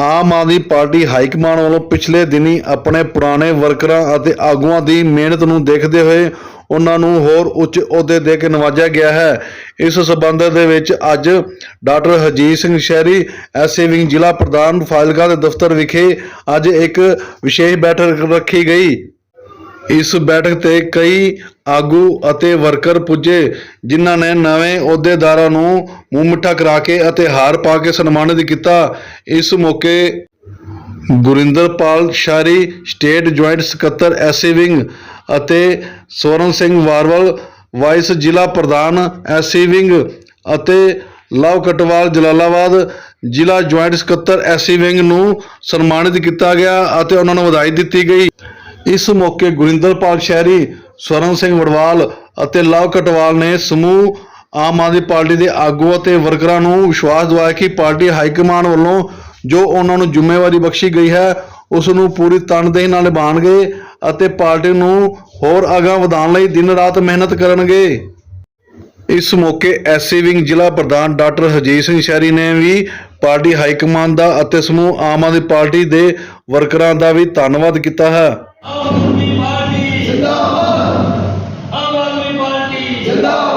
Aam Aadmi party high command ਵੱਲੋਂ ਪਿਛਲੇ ਦਿਨੀ ਆਪਣੇ ਪੁਰਾਣੇ ਵਰਕਰਾਂ ਅਤੇ ਆਗੂਆਂ ਦੀ ਮਿਹਨਤ ਨੂੰ ਦੇਖਦੇ ਹੋਏ ਉਹਨਾਂ ਨੂੰ ਹੋਰ ਉੱਚ ਅਹੁਦੇ ਦੇ ਕੇ ਨਵਾਜਿਆ ਗਿਆ ਹੈ। ਇਸ ਸਬੰਧ ਦੇ ਵਿੱਚ ਅੱਜ ਡਾਕਟਰ ਹਰਜੀਤ ਸਿੰਘ ਸ਼ਹਿਰੀ, ਐਸਏ ਵਿੰਗ ਜ਼ਿਲ੍ਹਾ ਪ੍ਰਧਾਨ ਫਾਜ਼ਿਲਕਾ ਦੇ ਦਫ਼ਤਰ ਵਿਖੇ ਅੱਜ ਇੱਕ ਵਿਸ਼ੇਸ਼ ਬੈਠਕ ਰੱਖੀ ਗਈ। ਇਸ ਬੈਠਕ ਤੇ ਕਈ ਆਗੂ ਅਤੇ ਵਰਕਰ ਪੁੱਜੇ, ਜਿਨ੍ਹਾਂ ਨੇ ਨਵੇਂ ਅਹੁਦੇਦਾਰਾਂ ਨੂੰ ਮੂੰਹ ਮਿੱਠਾ ਕਰਾ ਕੇ ਅਤੇ ਹਾਰ ਪਾ ਕੇ ਸਨਮਾਨਿਤ ਕੀਤਾ। ਇਸ ਮੌਕੇ ਗੁਰਿੰਦਰਪਾਲ ਸ਼ਾਰੀ ਸਟੇਟ ਜੁਆਇੰਟ ਸਕੱਤਰ ਐਸਏ ਵਿੰਗ ਅਤੇ ਸਵਰਨ ਸਿੰਘ ਵਾਰਵਲ, ਵਾਈਸ ਜ਼ਿਲ੍ਹਾ ਪ੍ਰਧਾਨ ਐਸਏ ਵਿੰਗ ਅਤੇ ਲਵ ਕਟਵਾਲ ਜਲਾਲਾਬਾਦ, ਜ਼ਿਲ੍ਹਾ ਜੁਆਇੰਟ ਸਕੱਤਰ ਐਸਏ ਵਿੰਗ ਨੂੰ ਸਨਮਾਨਿਤ ਕੀਤਾ ਗਿਆ ਅਤੇ ਉਹਨਾਂ ਨੂੰ ਵਧਾਈ ਦਿੱਤੀ ਗਈ। ਇਸ ਮੌਕੇ ਗੁਰਿੰਦਰਪਾਲ ਸ਼ਹਿਰੀ, ਸਵਰਨ ਸਿੰਘ ਵੜਵਾਲ ਅਤੇ ਲਵ ਕਟਵਾਲ ਨੇ ਸਮੂਹ ਆਮ ਆਦਮੀ ਪਾਰਟੀ ਦੇ ਆਗੂ ਅਤੇ ਵਰਕਰਾਂ ਨੂੰ ਵਿਸ਼ਵਾਸ ਦਿਵਾਇਆ ਕਿ ਪਾਰਟੀ ਹਾਈ ਕਮਾਂਡ ਵੱਲੋਂ ਜੋ ਉਹਨਾਂ ਨੂੰ ਜ਼ਿੰਮੇਵਾਰੀ ਬਖਸ਼ੀ ਗਈ ਹੈ, ਉਸ ਨੂੰ ਪੂਰੀ ਤਨਦੇਹੀ ਨਾਲ ਨਿਭਾਉਣਗੇ ਅਤੇ ਪਾਰਟੀ ਨੂੰ ਹੋਰ ਅਗਾਂਹ ਵਧਾਉਣ ਲਈ ਦਿਨ ਰਾਤ ਮਿਹਨਤ ਕਰਨਗੇ। ਇਸ ਮੌਕੇ ਐਸਸੀ ਵਿੰਗ ਜ਼ਿਲ੍ਹਾ ਪ੍ਰਧਾਨ ਡਾਕਟਰ ਹਰਜੀਤ ਸਿੰਘ ਸ਼ਹਿਰੀ ਨੇ ਵੀ ਪਾਰਟੀ ਹਾਈ ਕਮਾਂਡ ਦਾ ਅਤੇ ਸਮੂਹ ਆਮ ਆਦਮੀ ਪਾਰਟੀ ਦੇ ਵਰਕਰਾਂ ਦਾ ਵੀ ਧੰਨਵਾਦ ਕੀਤਾ ਹੈ। ਆਮ ਆਦਮੀ ਪਾਰਟੀ ਜਿੰਦਾਬਾਦ। ਆਮ ਆਦਮੀ ਪਾਰਟੀ ਜਿੰਦਾਬਾਦ।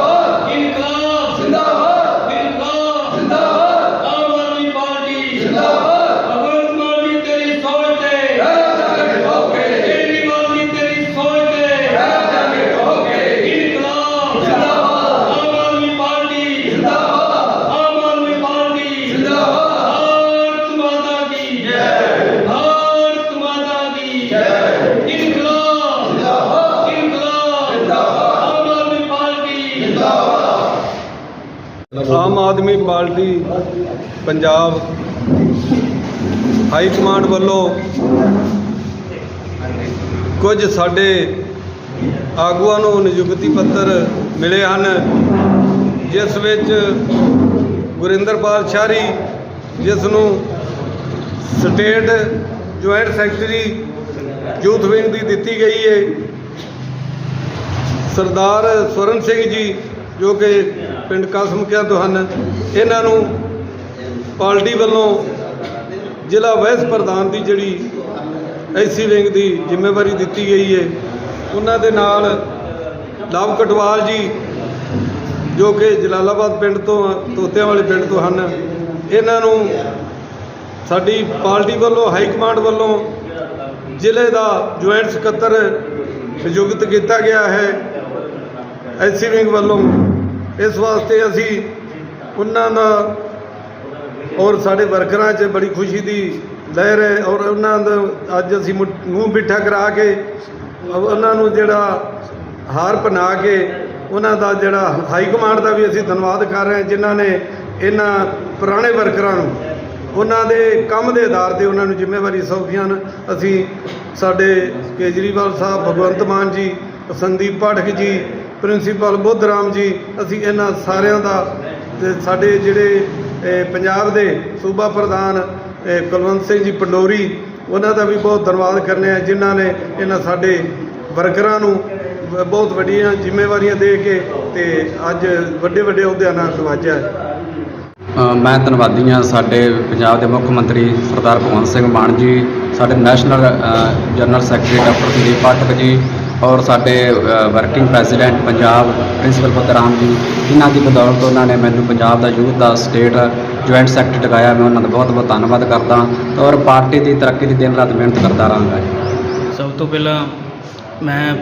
Aam Aadmi party Punjab high command ਵੱਲੋਂ ਕੁਝ ਸਾਡੇ ਆਗੂਆਂ ਨੂੰ ਨਿਯੁਕਤੀ ਪੱਤਰ ਮਿਲੇ ਹਨ, ਜਿਸ ਵਿੱਚ ਗੁਰਿੰਦਰਪਾਲ ਸ਼ਾਰੀ ਜਿਸ ਨੂੰ state joint secretary youth wing ਦੀ ਦਿੱਤੀ ਗਈ ਹੈ ਸਰਦਾਰ ਸਵਰਨ ਸਿੰਘ ਜੀ, ਜੋ ਕਿ ਪਿੰਡ ਕਸਮਕਿਆਂ ਤੋਂ ਹਨ। ਇਹਨਾਂ ਨੂੰ ਪਾਰਟੀ ਵੱਲੋਂ ਜ਼ਿਲ੍ਹਾ ਵਾਈਸ ਪ੍ਰਧਾਨ ਦੀ ਜਿਹੜੀ ਐਸੀ ਵਿੰਗ ਦੀ ਜ਼ਿੰਮੇਵਾਰੀ ਦਿੱਤੀ ਗਈ ਹੈ ਉਹਨਾਂ ਦੇ ਨਾਲ ਲਾਭ ਕਟਵਾਲ ਜੀ, ਜੋ ਕਿ ਜਲਾਲਾਬਾਦ ਪਿੰਡ ਤੋਂ, ਤੋਤਿਆਂ ਵਾਲੇ ਪਿੰਡ ਤੋਂ ਹਨ। ਇਹਨਾਂ ਨੂੰ ਸਾਡੀ ਪਾਰਟੀ ਵੱਲੋਂ, ਹਾਈ ਕਮਾਂਡ ਵੱਲੋਂ ਜ਼ਿਲ੍ਹੇ ਦਾ ਜੁਆਇੰਟ ਸਕੱਤਰ ਨਿਯੁਕਤ ਕੀਤਾ ਗਿਆ ਹੈ। ਐਸੀ ਵਿੰਗ ਵੱਲੋਂ ਇਸ ਵਾਸਤੇ ਅਸੀਂ ਉਹਨਾਂ ਦਾ ਔਰ ਸਾਡੇ ਵਰਕਰਾਂ 'ਚ ਬੜੀ ਖੁਸ਼ੀ ਦੀ ਲਹਿਰ ਹੈ ਔਰ ਉਹਨਾਂ ਦਾ ਅੱਜ ਅਸੀਂ ਮੁ- ਮੂੰਹ ਮਿੱਠਾ ਕਰਾ ਕੇ ਉਹਨਾਂ ਨੂੰ ਜਿਹੜਾ ਹਾਰ ਪਹਨਾ ਕੇ ਉਹਨਾਂ ਦਾ ਜਿਹੜਾ ਹਾਈ ਕਮਾਂਡ ਦਾ ਵੀ ਅਸੀਂ ਧੰਨਵਾਦ ਕਰ ਰਹੇ ਹਾਂ ਜਿਨ੍ਹਾਂ ਨੇ ਇਹਨਾਂ ਪੁਰਾਣੇ ਵਰਕਰਾਂ ਨੂੰ, ਉਹਨਾਂ ਦੇ ਕੰਮ ਦੇ ਆਧਾਰ ਤੇ ਉਹਨਾਂ ਨੂੰ ਜ਼ਿੰਮੇਵਾਰੀ ਸੌਂਪੀਆਂ ਹਨ। ਅਸੀਂ ਸਾਡੇ ਕੇਜਰੀਵਾਲ ਸਾਹਿਬ, ਭਗਵੰਤ ਮਾਨ ਜੀ, ਸੰਦੀਪ ਪਾਠਕ ਜੀ ਪ੍ਰਿੰਸੀਪਲ ਬੁੱਧ ਰਾਮ ਜੀ, ਅਸੀਂ ਇਹਨਾਂ ਸਾਰਿਆਂ ਦਾ ਤੇ ਸਾਡੇ ਜਿਹੜੇ ਪੰਜਾਬ ਦੇ ਸੂਬਾ ਪ੍ਰਧਾਨ ਕੁਲਵੰਤ ਸਿੰਘ ਜੀ ਪੰਡੋਰੀ, ਉਹਨਾਂ ਦਾ ਵੀ ਬਹੁਤ ਧੰਨਵਾਦ ਕਰਨੇ ਆ, ਜਿਨ੍ਹਾਂ ਨੇ ਇਹਨਾਂ ਸਾਡੇ ਵਰਕਰਾਂ ਨੂੰ ਬਹੁਤ ਵੱਡੀਆਂ ਜ਼ਿੰਮੇਵਾਰੀਆਂ ਦੇ ਕੇ ਤੇ ਅੱਜ ਵੱਡੇ ਵੱਡੇ ਅਹੁਦਿਆਂ ਨਾਲ ਨਵਾਜਿਆ ਮੈਂ ਧੰਨਵਾਦੀ ਹਾਂ ਸਾਡੇ ਪੰਜਾਬ ਦੇ ਮੁੱਖ ਮੰਤਰੀ ਸਰਦਾਰ ਭਗਵੰਤ ਸਿੰਘ ਮਾਨ ਜੀ, ਸਾਡੇ national general secretary doctor Sandeep Pathak ji ਔਰ ਸਾਡੇ working president Punjab principal Badram ji ਇਹਨਾਂ ਦੀ ਬਦੌਲਤ ਉਹਨਾਂ ਨੇ ਮੈਨੂੰ ਪੰਜਾਬ ਦਾ ਯੂਥ ਦਾ ਸਟੇਟ ਜੁਆਇੰਟ ਸੈਕਟਰੀ ਲਗਾਇਆ ਮੈਂ ਉਹਨਾਂ ਦਾ ਬਹੁਤ ਬਹੁਤ ਧੰਨਵਾਦ ਕਰਦਾ ਔਰ ਪਾਰਟੀ ਦੀ ਤਰੱਕੀ ਦੀ ਦਿਨ ਰਾਤ ਮਿਹਨਤ ਕਰਦਾ ਰਹਾਂਗਾ। ਜੀ ਸਭ ਤੋਂ ਪਹਿਲਾਂ ਮੈਂ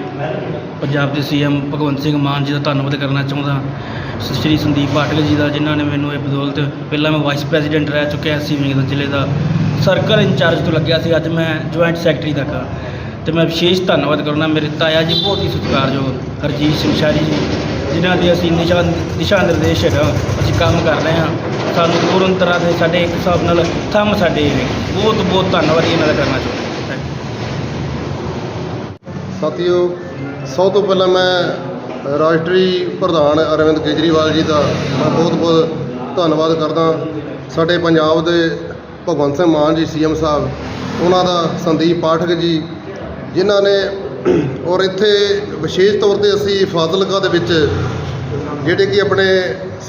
ਪੰਜਾਬ ਦੇ ਸੀਐਮ ਭਗਵੰਤ ਸਿੰਘ ਮਾਨ ਜੀ ਦਾ ਧੰਨਵਾਦ ਕਰਨਾ ਚਾਹੁੰਦਾ ਸ੍ਰੀ ਸੰਦੀਪ ਪਾਟਿਲ ਜੀ ਦਾ, ਜਿਨ੍ਹਾਂ ਨੇ ਮੈਨੂੰ ਇਹ ਬਦੌਲਤ ਪਹਿਲਾਂ ਮੈਂ ਵਾਈਸ ਪ੍ਰੈਜ਼ੀਡੈਂਟ ਰਹਿ ਚੁੱਕਿਆ ਸੀ ਵਿੰਗ ਜ਼ਿਲ੍ਹੇ ਦਾ। ਸਰਕਲ ਇੰਚਾਰਜ ਤੋਂ ਲੱਗਿਆ ਸੀ, ਅੱਜ ਮੈਂ ਜੁਆਇੰਟ ਸੈਕਟਰੀ ਤੱਕ ਹਾਂ। ਤੇ ਮੈਂ ਵਿਸ਼ੇਸ਼ ਧੰਨਵਾਦ ਕਰਨਾ ਮੇਰੇ ਤਾਇਆ ਜੀ ਬਹੁਤ ਹੀ ਸਤਿਕਾਰਯੋਗ ਹਰਜੀਤ ਸਿੰਘ ਸ਼ਾਰੀ ਜੀ, ਜਿਨ੍ਹਾਂ ਦੇ ਅਸੀਂ ਨਿਸ਼ਾ ਦਿਸ਼ਾ ਨਿਰਦੇਸ਼ ਹੈਗਾ, ਅਸੀਂ ਕੰਮ ਕਰ ਰਹੇ ਹਾਂ। ਸਾਨੂੰ ਪੂਰਨ ਤਰ੍ਹਾਂ ਦੇ ਸਾਡੇ ਇੱਕ ਹਿਸਾਬ ਨਾਲ ਥੰਮ ਸਾਡੇ ਬਹੁਤ ਬਹੁਤ ਧੰਨਵਾਦ ਇਹਨਾਂ ਦਾ ਕਰਨਾ ਚਾਹੁੰਦਾ ਸਾਥੀਓ, ਸਭ ਤੋਂ ਪਹਿਲਾਂ ਮੈਂ ਰਾਸ਼ਟਰੀ ਪ੍ਰਧਾਨ ਅਰਵਿੰਦ ਕੇਜਰੀਵਾਲ ਜੀ ਦਾ ਮੈਂ ਬਹੁਤ ਬਹੁਤ ਧੰਨਵਾਦ ਕਰਦਾ ਸਾਡੇ ਪੰਜਾਬ ਦੇ ਭਗਵੰਤ ਸਿੰਘ ਮਾਨ ਜੀ ਸੀਐਮ ਸਾਹਿਬ, ਉਹਨਾਂ ਦਾ ਸੰਦੀਪ ਪਾਠਕ ਜੀ ਜਿਨ੍ਹਾਂ ਨੇ ਔਰ ਇੱਥੇ ਵਿਸ਼ੇਸ਼ ਤੌਰ ਤੇ ਅਸੀਂ ਫਾਜ਼ਿਲਕਾ ਦੇ ਵਿੱਚ ਜਿਹੜੇ ਕਿ ਆਪਣੇ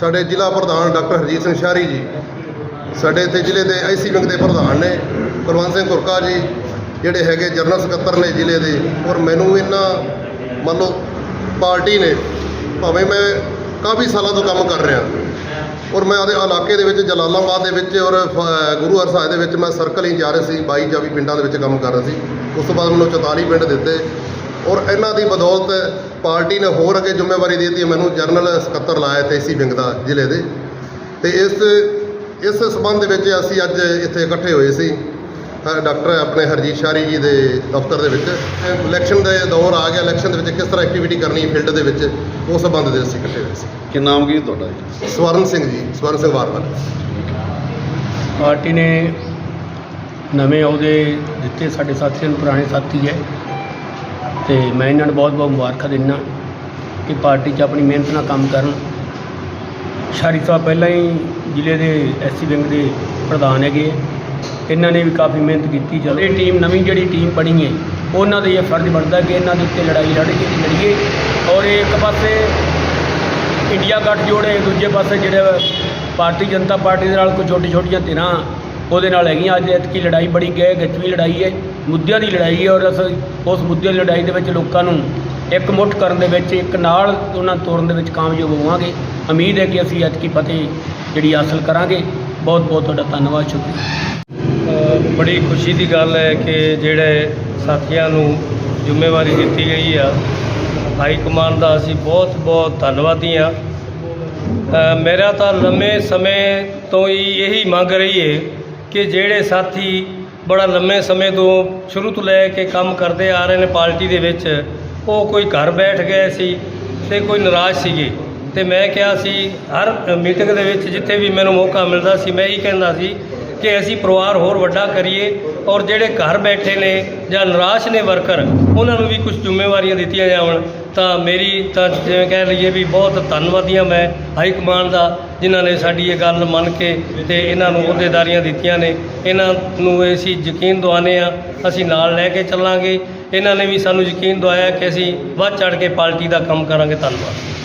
ਸਾਡੇ ਜ਼ਿਲ੍ਹਾ ਪ੍ਰਧਾਨ ਡਾਕਟਰ ਹਰਜੀਤ ਸਿੰਘ ਸ਼ਾਰੀ ਜੀ, ਸਾਡੇ ਇੱਥੇ ਜ਼ਿਲ੍ਹੇ ਦੇ ਆਈਸੀ ਵਿੰਗ ਦੇ ਪ੍ਰਧਾਨ ਨੇ, ਕੁਲਵੰਤ ਸਿੰਘ ਕੁਰਕਾ ਜੀ, ਜਿਹੜੇ ਹੈਗੇ ਜਨਰਲ ਸਕੱਤਰ ਨੇ ਜ਼ਿਲ੍ਹੇ ਦੇ, ਔਰ ਮੈਨੂੰ ਇਹਨਾਂ ਮੰਨ ਲਓ ਪਾਰਟੀ ਨੇ ਭਾਵੇਂ ਮੈਂ ਕਾਫੀ ਸਾਲਾਂ ਤੋਂ ਕੰਮ ਕਰ ਰਿਹਾ, ਔਰ ਮੈਂ ਉਹਦੇ ਇਲਾਕੇ ਦੇ ਵਿੱਚ ਜਲਾਲਾਬਾਦ ਦੇ ਵਿੱਚ ਔਰ ਫ- ਗੁਰੂ ਸਾਹਿਬ ਦੇ ਵਿੱਚ ਮੈਂ ਸਰਕਲ ਇੰਚਾਰਜ ਸੀ 22 24 ਪਿੰਡਾਂ ਦੇ ਵਿੱਚ ਕੰਮ ਕਰ ਰਿਹਾ ਸੀ। ਉਸ ਤੋਂ ਬਾਅਦ ਮੈਨੂੰ 44 ਪਿੰਡ ਦਿੱਤੇ ਔਰ ਇਹਨਾਂ ਦੀ ਬਦੌਲਤ ਪਾਰਟੀ ਨੇ ਹੋਰ ਅੱਗੇ ਜ਼ਿੰਮੇਵਾਰੀ ਦੇ ਦਿੱਤੀ ਮੈਨੂੰ ਜਨਰਲ ਸਕੱਤਰ ਲਾਇਆ ਤੇ ਇਸੀ ਵਿੰਗ ਦਾ ਜ਼ਿਲ੍ਹੇ ਦੇ। ਤੇ ਇਸ ਇਸ ਸਬੰਧ ਵਿੱਚ ਅਸੀਂ ਅੱਜ ਇੱਥੇ ਇਕੱਠੇ ਹੋਏ ਸੀ ਡਾਕਟਰ ਆਪਣੇ ਹਰਜੀਤ ਸ਼ਾਰੀ ਜੀ ਦੇ ਦਫ਼ਤਰ ਦੇ ਵਿੱਚ। ਇਲੈਕਸ਼ਨ ਦੇ ਦੌਰ ਆ ਗਿਆ ਇਲੈਕਸ਼ਨ ਦੇ ਵਿੱਚ ਕਿਸ ਤਰ੍ਹਾਂ ਐਕਟੀਵਿਟੀ ਕਰਨੀ ਫੀਲਡ ਦੇ ਵਿੱਚ ਉਸ ਸਬੰਧ ਦੇ ਅਸੀਂ ਇਕੱਠੇ ਹੋਏ ਸੀ। ਕੀ ਨਾਮ ਕੀ ਤੁਹਾਡਾ? ਜੀ ਸਵਰਨ ਸਿੰਘ ਜੀ ਸਵਰਨ ਸਿੰਘ ਵਾਰਵਲ। ਪਾਰਟੀ ਨੇ ਨਵੇਂ ਅਹੁਦੇ ਦਿੱਤੇ, ਸਾਡੇ ਸਾਥੀਆਂ ਨੂੰ, ਪੁਰਾਣੇ ਸਾਥੀ ਹੈ ਤੇ ਮੈਂ ਇਹਨਾਂ ਨੂੰ ਬਹੁਤ ਬਹੁਤ ਮੁਬਾਰਕਾਂ ਦਿੰਦਾ ਕਿ ਪਾਰਟੀ 'ਚ ਆਪਣੀ ਮਿਹਨਤ ਨਾਲ ਕੰਮ ਕਰਨ। ਸ਼ਾਰੀ ਸਾਹਿਬ ਪਹਿਲਾਂ ਹੀ ਜ਼ਿਲ੍ਹੇ ਦੇ ਐਸਸੀ ਵਿੰਗ ਦੇ ਪ੍ਰਧਾਨ ਹੈਗੇ ਇਹਨਾਂ ਨੇ ਵੀ ਕਾਫੀ ਮਿਹਨਤ ਕੀਤੀ। ਚਲੋ, ਇਹ ਟੀਮ ਨਵੀਂ ਜਿਹੜੀ ਟੀਮ ਬਣੀ ਹੈ, ਉਹਨਾਂ ਦਾ ਇਹ ਫਰਜ਼ ਬਣਦਾ ਕਿ ਇਹਨਾਂ ਦੇ ਉੱਤੇ ਲੜਾਈ ਲੜ ਕੇ ਲੜੀਏ। ਔਰ ਇਹ ਇੱਕ ਪਾਸੇ ਇੰਡੀਆ ਗੱਠਜੋੜ ਹੈ ਦੂਜੇ ਪਾਸੇ ਜਿਹੜੇ ਭਾਰਤੀ ਜਨਤਾ ਪਾਰਟੀ ਦੇ ਨਾਲ ਕੋਈ ਛੋਟੀ ਛੋਟੀਆਂ ਧਿਰਾਂ ਉਹਦੇ ਨਾਲ ਹੈਗੀਆਂ। ਅੱਜ ਐਤਕੀ ਲੜਾਈ ਬੜੀ ਗਏ ਗੱਚਵੀ ਲੜਾਈ ਹੈ ਮੁੱਦਿਆਂ ਦੀ ਲੜਾਈ ਹੈ ਔਰ ਅਸੀਂ ਉਸ ਮੁੱਦਿਆਂ ਦੀ ਲੜਾਈ ਦੇ ਵਿੱਚ ਲੋਕਾਂ ਨੂੰ ਇੱਕ ਮੁੱਠ ਕਰਨ ਦੇ ਵਿੱਚ, ਇੱਕ ਨਾਲ ਉਹਨਾਂ ਤੋਰਨ ਦੇ ਵਿੱਚ ਕਾਮਯਾਬ ਹੋਵਾਂਗੇ। ਉਮੀਦ ਹੈ ਕਿ ਅਸੀਂ ਐਤਕੀ ਫਤਿਹ ਜਿਹੜੀ ਹਾਸਲ ਕਰਾਂਗੇ। ਬਹੁਤ ਬਹੁਤ ਤੁਹਾਡਾ ਧੰਨਵਾਦ, ਸ਼ੁਕਰੀਆ। ਬੜੀ ਖੁਸ਼ੀ ਦੀ ਗੱਲ ਹੈ ਕਿ ਜਿਹੜੇ ਸਾਥੀਆਂ ਨੂੰ ਜ਼ਿੰਮੇਵਾਰੀ ਦਿੱਤੀ ਗਈ ਆ ਹਾਈ ਕਮਾਂਡ ਦਾ ਅਸੀਂ ਬਹੁਤ ਬਹੁਤ ਧੰਨਵਾਦੀ ਹਾਂ। ਮੇਰਾ ਤਾਂ ਲੰਮੇ ਸਮੇਂ ਤੋਂ ਹੀ ਇਹੀ ਮੰਗ ਰਹੀ ਹੈ ਕਿ ਜਿਹੜੇ ਸਾਥੀ ਬੜਾ ਲੰਮੇ ਸਮੇਂ ਤੋਂ ਸ਼ੁਰੂ ਤੋਂ ਲੈ ਕੇ ਕੰਮ ਕਰਦੇ ਆ ਰਹੇ ਨੇ ਪਾਰਟੀ ਦੇ ਵਿੱਚ, ਉਹ ਕੋਈ ਘਰ ਬੈਠ ਗਏ ਸੀ ਤੇ ਕੋਈ ਨਾਰਾਜ਼ ਸੀਗੇ। ਤੇ ਮੈਂ ਕਿਹਾ ਸੀ, ਹਰ ਮੀਟਿੰਗ ਦੇ ਵਿੱਚ ਜਿੱਥੇ ਵੀ ਮੈਨੂੰ ਮੌਕਾ ਮਿਲਦਾ ਸੀ, ਮੈਂ ਇਹੀ ਕਹਿੰਦਾ ਸੀ ਕਿ ਅਸੀਂ ਪਰਿਵਾਰ ਹੋਰ ਵੱਡਾ ਕਰੀਏ ਔਰ ਜਿਹੜੇ ਘਰ ਬੈਠੇ ਨੇ ਜਾਂ ਨਿਰਾਸ਼ ਨੇ ਵਰਕਰ, ਉਹਨਾਂ ਨੂੰ ਵੀ ਕੁਝ ਜ਼ਿੰਮੇਵਾਰੀਆਂ ਦਿੱਤੀਆਂ ਜਾਵਣ। ਤਾਂ ਮੇਰੀ ਤਾਂ ਜਿਵੇਂ ਕਹਿ ਲਈਏ ਵੀ ਬਹੁਤ ਧੰਨਵਾਦੀ ਹਾਂ ਮੈਂ ਹਾਈ ਕਮਾਂਡ ਦਾ, ਜਿਨ੍ਹਾਂ ਨੇ ਸਾਡੀ ਇਹ ਗੱਲ ਮੰਨ ਕੇ ਤੇ ਇਹਨਾਂ ਨੂੰ ਅਹੁਦੇਦਾਰੀਆਂ ਦਿੱਤੀਆਂ ਨੇ। ਇਹਨਾਂ ਨੂੰ ਅਸੀਂ ਯਕੀਨ ਦਿਵਾਉਂਦੇ ਆ ਅਸੀਂ ਨਾਲ ਲੈ ਕੇ ਚੱਲਾਂਗੇ। ਇਹਨਾਂ ਨੇ ਵੀ ਸਾਨੂੰ ਯਕੀਨ ਦਿਵਾਇਆ ਕਿ ਅਸੀਂ ਵੱਧ ਚੜ ਕੇ ਪਾਰਟੀ ਦਾ ਕੰਮ ਕਰਾਂਗੇ। ਧੰਨਵਾਦ।